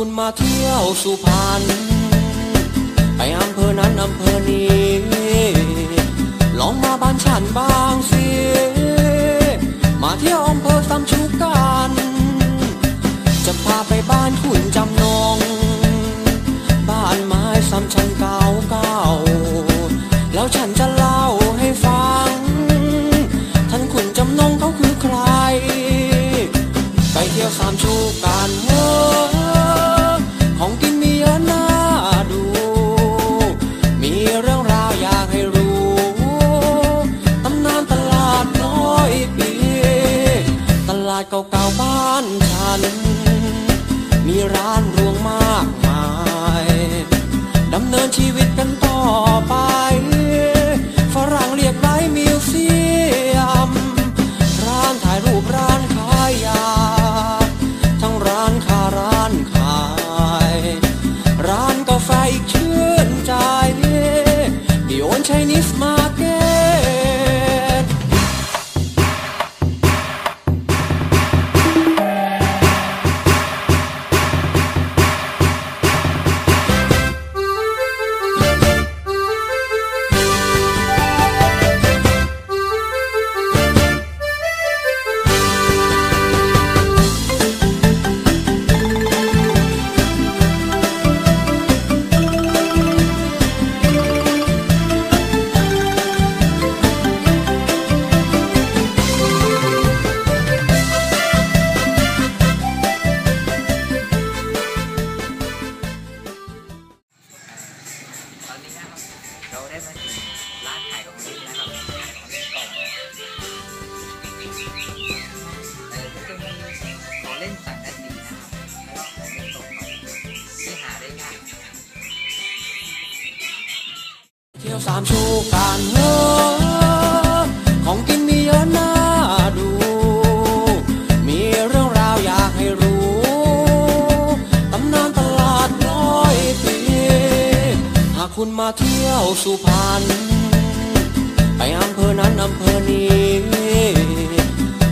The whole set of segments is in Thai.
คุณมาเที่ยวสุพรรณไปอำเภอนั้นอำเภอนี้ลองมาบ้านฉันบ้างสิมาเที่ยวอำเภอสามชุกกันจะพาไปบ้านคุณจำนงบ้านไม้ซ้ำชั้นเก่าเก่าาดเก่าๆบ้านฉัน มีร้านรวงมากมายดำเนินชีวิตกันต่อไป ยวสามชูการเงินของกินมีเยอะน่าดู มีเรื่องราวอยากให้รู้ตำนานตลาดร้อยปี หากคุณมาเที่ยวสุพรรณไปอำเภอนั้นอำเภอนี้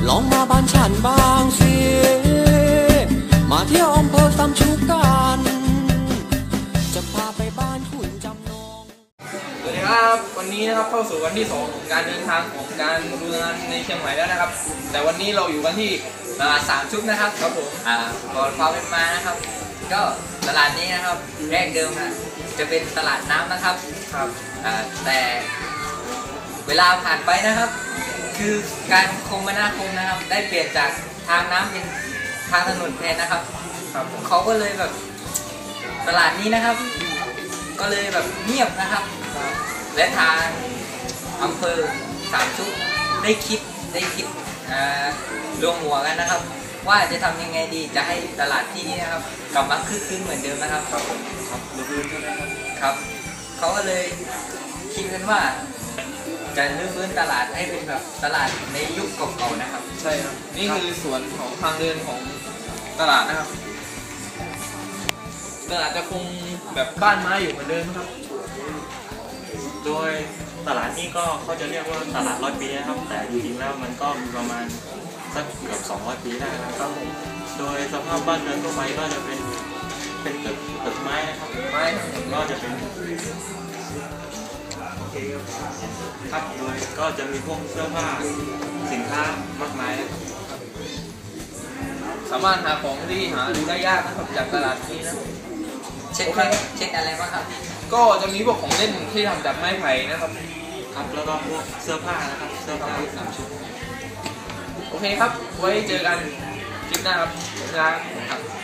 ลองมาบ้านฉันบ้างสิ ครับเข้าสู่วันที่สองของการเดินทางของการดูงานในเชียงใหม่แล้วนะครับ แต่วันนี้เราอยู่กันที่ตลาดสามชุกนะครับครับผมอ่าก่อนความเป็นมานะครับ ก็ตลาดนี้นะครับแรกเดิมนะจะเป็นตลาดน้ำนะครับครับอ่าแต่เวลาผ่านไปนะครับ คือการคมนาคมนะครับ ได้เปลี่ยนจากทางน้ำเป็นทางถนนแทนนะครับครับผมเขาก็เลยแบบตลาดนี้นะครับ ก็เลยแบบเงียบนะครับ และทางอำเภอสามชุกได้คิดได้คิดอ่ารวมหัวกันนะครับ ว่าจะทำยังไงดีจะให้ตลาดที่นี้นะครับกลับมาคึกคืนเหมือนเดิมนะครับครับผมครับดูพื้นใช่ไหมครับครับเขาก็เลยคิดกันว่า จะรื้อฟื้นตลาดให้เป็นแบบตลาดในยุคเก่าๆนะครับ ใช่ครับ นี่คือส่วนของทางเดินของตลาดนะครับตลาดจะคงแบบบ้านไม้อยู่เหมือนเดิมครับ โดยตลาดนี้ก็เขาจะเรียกว่าตลาดร้อยปีนะครับ แต่จริงๆแล้วมันก็มีประมาณสักเกือบ200 ปีได้นะครับผมโดยสภาพบ้านเรือนทั่วไปก็จะเป็นเป็นตึกตึกไม้นะครับไม้ก็จะเป็นครับโดยก็จะมีพวกเสื้อผ้าสินค้ามากมายนะครับสามารถหาของที่หาดูได้ยากนะครับจากตลาดนี้นะเช่นเช่นอะไรบ้างครับ ก็จะมีพวกของเล่นที่ทำจากไม้ไผ่นะครับ ครับ แล้วก็พวกเสื้อผ้านะครับ เสื้อผ้าสามชุด โอเคครับ ไว้เจอกันคลิปหน้าครับลาครับ